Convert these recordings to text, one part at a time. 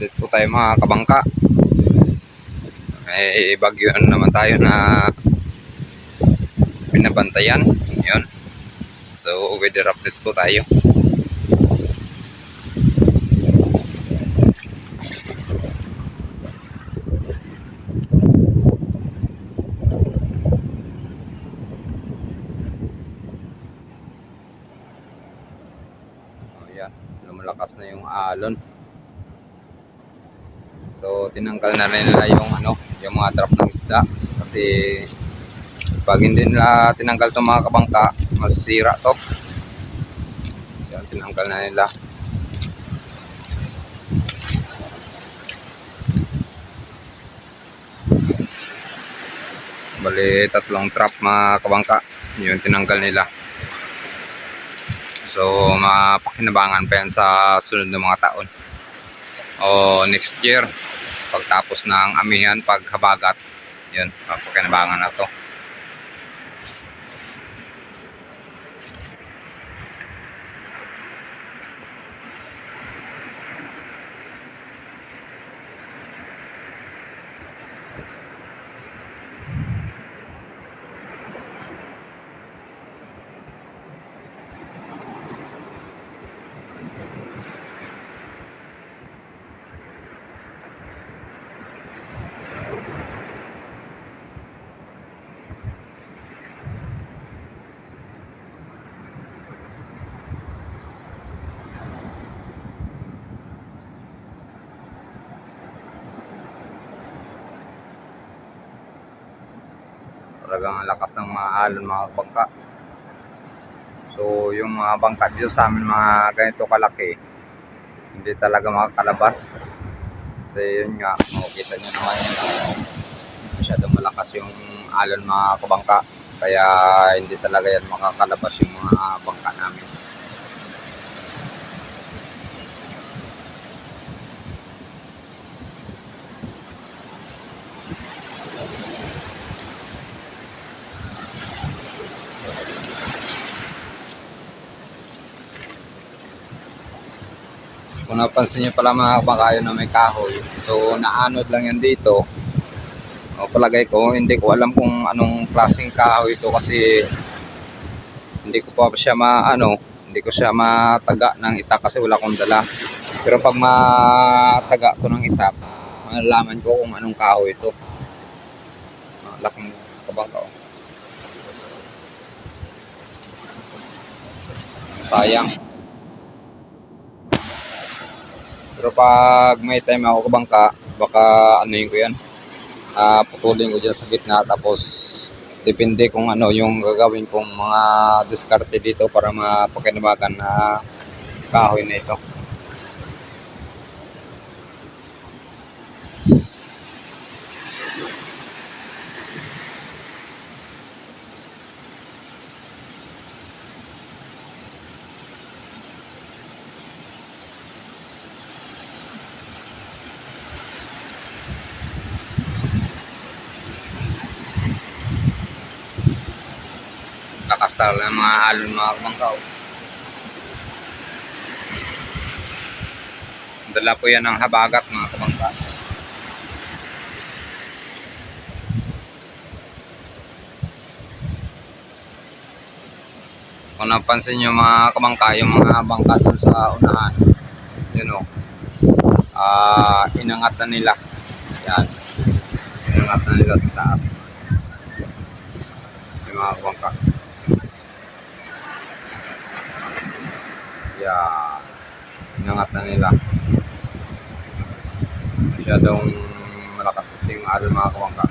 update po tayo mga kabangka. May bagyo na naman tayo na binabantayan. Yun. So, weather update po tayo. Oh, yan. Lumalakas na yung alon. So, tinanggal na rin nila yung ano, yung mga trap ng isda kasi pag hindi nila tinanggal itong mga kabangka, masira to. Yan, tinanggal na nila. Bali, tatlong trap mga kabangka. Yun, tinanggal nila. So, mapakinabangan pa yan sa sunod na mga taon. O next year, pagtapos ng amihan, paghabagat, yun, mapakinabangan na to. Talagang ang lakas ng mga alon, mga bangka. So, yung mga bangka dito sa amin, mga ganito kalaki, hindi talaga makakalabas. Kasi yun nga, makikita nyo naman yun, ah, masyadong malakas yung alon mga kabangka. Kaya hindi talaga yan makakalabas yung mga bangka namin. Kung napansin nyo pala mga kabangka yun na may kahoy, so naanod lang yan dito. O palagay ko, hindi ko alam kung anong klaseng kahoy ito kasi hindi ko pa siya maano, hindi ko siya mataga ng itak kasi wala akong dala. Pero pag mataga ko ng itak, malalaman ko kung anong kahoy ito. Ah, laking kabangka. oh. Sayang. Pero pag may time ako kabangka, baka ano yun ko yan. Ah, putulin ko dyan sa gitna tapos depende kung ano yung gagawin kong mga diskarte dito para mapakinabagan na kahoy na ito. Kakastal ng mga alon mga kabangkaw. Dala po yan ng habagat mga kabangka. Kung napansin nyo mga kabangka, yung mga bangka dun sa unahan, yun o, ah inangat na nila. Yan. Inangat na nila sa taas. Yung mga kabangka. Yeah. Inangat na nila. Masyadong malakas kasi yung alon mga kawangka.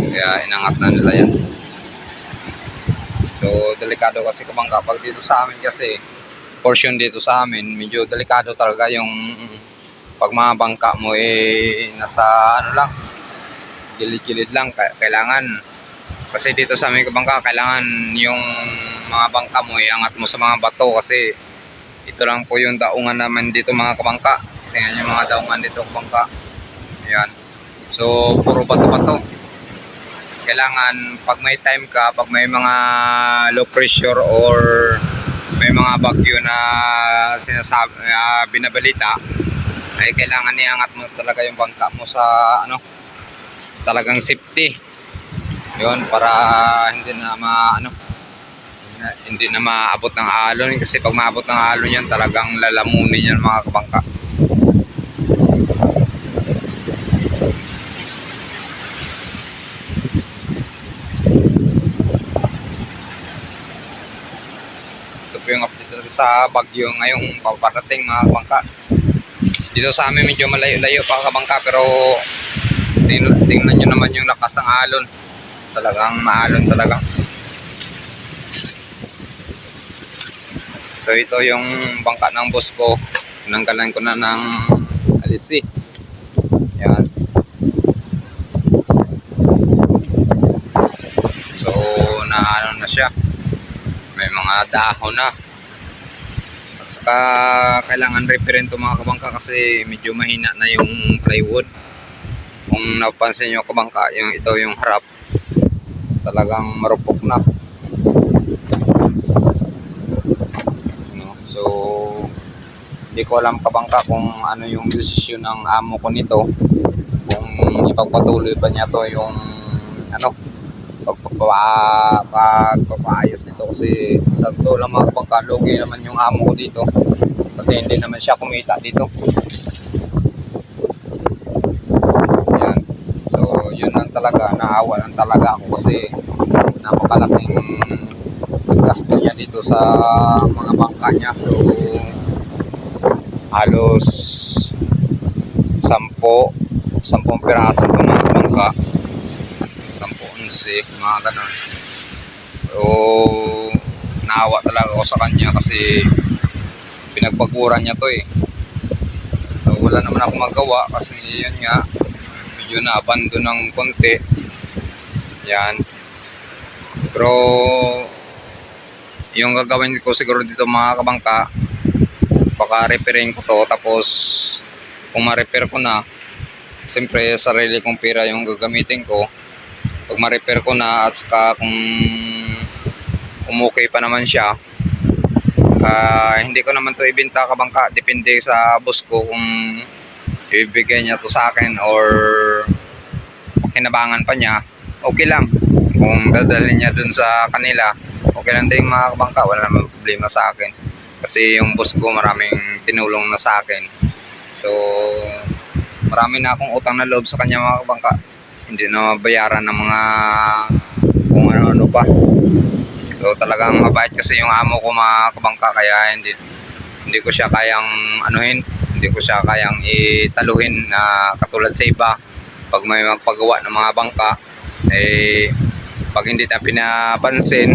Kaya inangat na nila yan. So, delikado kasi kabangka. Pag dito sa amin kasi, portion dito sa amin, medyo delikado talaga yung pag mga bangka mo eh nasa ano lang, gilid-gilid lang. Kaya- Kailangan, kasi dito sa amin kabangka, kailangan yung mga bangka mo iangat mo sa mga bato kasi ito lang po yung daungan naman dito mga kabangka. Tingnan yung mga daungan dito kabangka. Ayan. So, puro bato-bato. Kailangan pag may time ka, pag may mga low pressure or may mga bagyo na sinasabi, na binabalita, ay kailangan iangat mo talaga yung bangka mo sa ano talagang safety yun para hindi na ma ano na- hindi na maabot ng alon kasi pag maabot ng alon yan talagang lalamunin yan mga kabangka. Ito po yung update sa Bagyo ngayong paparating mga kabangka. Dito sa amin medyo malayo-layo pa kabangka pero tingnan nyo naman yung lakas ng alon talagang maalon talaga. So ito yung bangka ng boss ko. Tinanggalan ko na ng alisi yan. So na ano na siya. May mga dahon na. At saka kailangan referent to mga kabangka kasi medyo mahina na yung plywood. Kung napansin nyo kabangka yung ito yung harap talagang marupok na. No? so hindi ko alam kabangka kung ano yung desisyon ng amo ko nito. Kung ipagpatuloy ba niya to yung ano pagpapa, pagpapaayos nito. Kasi sa to lang mga kabangka lugi naman yung amo ko dito. Kasi hindi naman siya kumita dito yan so yun talaga naawa lang talaga ako kasi napakalaking gasto niya dito sa mga bangka niya. So halos sampo sampung piraso po mga bangka. Sampo unsi mga ganun. So naawa talaga ako sa kanya kasi pinagpaguran niya to eh. So wala naman ako magawa kasi yun nga medyo na-abandon ng konti. Yan. Pero yung gagawin ko siguro dito mga kabangka baka repairing ko to. Tapos kung ma-repair ko na siyempre sarili kong pera yung gagamitin ko. Pag ma-repair ko na at saka kung umukay pa naman siya ah, hindi ko naman to ibenta kabangka. Depende sa boss ko kung ibibigay niya to sa akin or kinabangan pa niya okay lang. Kung dadalhin niya dun sa kanila okay lang din mga kabangka wala naman problema sa akin. Kasi yung boss ko maraming tinulong na sa akin. So marami na akong utang na loob sa kanya mga kabangka. Hindi na mabayaran ng mga kung ano-ano pa. So talagang mabait kasi yung amo ko mga kabangka kaya hindi hindi ko siya kayang anuhin. Hindi ko siya kayang italuhin na katulad sa iba pag may magpagawa ng mga bangka eh pag hindi na pinapansin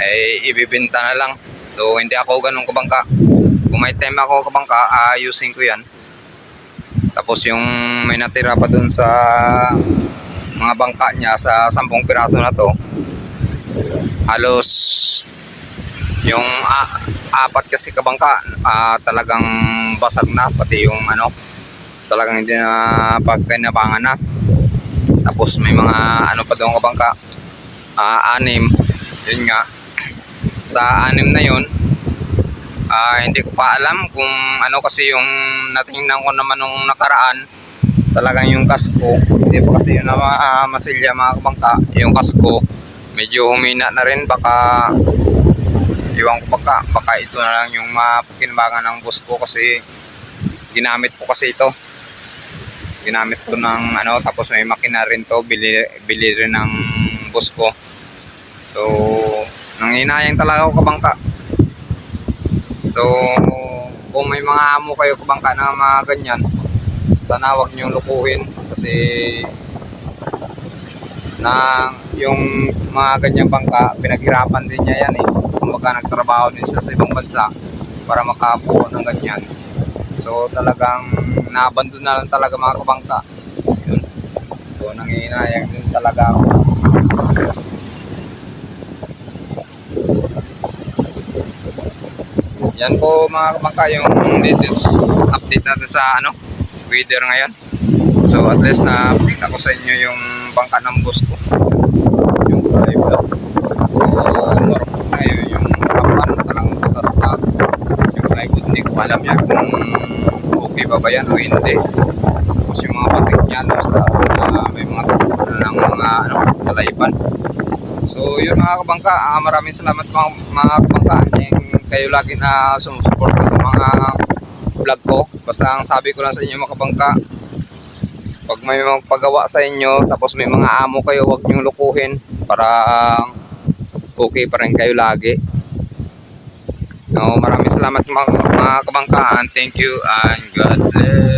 eh ibibenta na lang. So hindi ako ganun kabangka. Kung may time ako kabangka ayusin ko yan. Tapos yung may natira pa dun sa mga bangka niya sa sampung piraso na to halos yung apat kasi kabangka ah, talagang basag na pati yung ano talagang hindi na pagkinabangan na. Tapos may mga ano pa doon kabangka? Ah, anim. Yun nga. Sa anim na yun ah, hindi ko pa alam kung ano kasi yung natingnan ko naman nung nakaraan. Talagang yung kasko hindi pa kasi yun na uh, masilya mga kabangka. Yung kasko medyo humina na rin. Baka iwan ko baka baka ito na lang yung mapakinabangan ng boss ko kasi ginamit ko kasi ito ginamit ko ng ano tapos may makina rin to bili, bili rin ng boss ko. So nanginayang talaga ako kabangka. So kung may mga amo kayo kabangka na mga ganyan sana wag niyo lukuhin kasi na yung mga ganyang bangka pinaghirapan din niya yan eh. Kumbaga nagtrabaho din siya sa ibang bansa para makabuo ng ganyan so talagang naabandon na lang talaga mga kabangka. So nangihinayang din talaga ako. Yan po mga kabangka yung latest update natin sa ano weather ngayon. So at least na kita ko sa inyo yung bangka ng boss ko. Yung live na. So marupok na yun. Yung harapan talagang butas na. Yung plywood hindi ko alam yan ba yan o hindi. Tapos yung mga patik niyan, tapos taas na may mga ano ng mga ano, kalaypan. So yun mga kabangka, ah, maraming salamat mga, mga kabangka yung kayo lagi na sumusuporta sa mga vlog ko. Basta ang sabi ko lang sa inyo mga kabangka, pag may magpagawa sa inyo, tapos may mga amo kayo, huwag niyong lukuhin para okay pa rin kayo lagi. No, maraming salamat mga, mga kabangkaan. Thank you and God bless.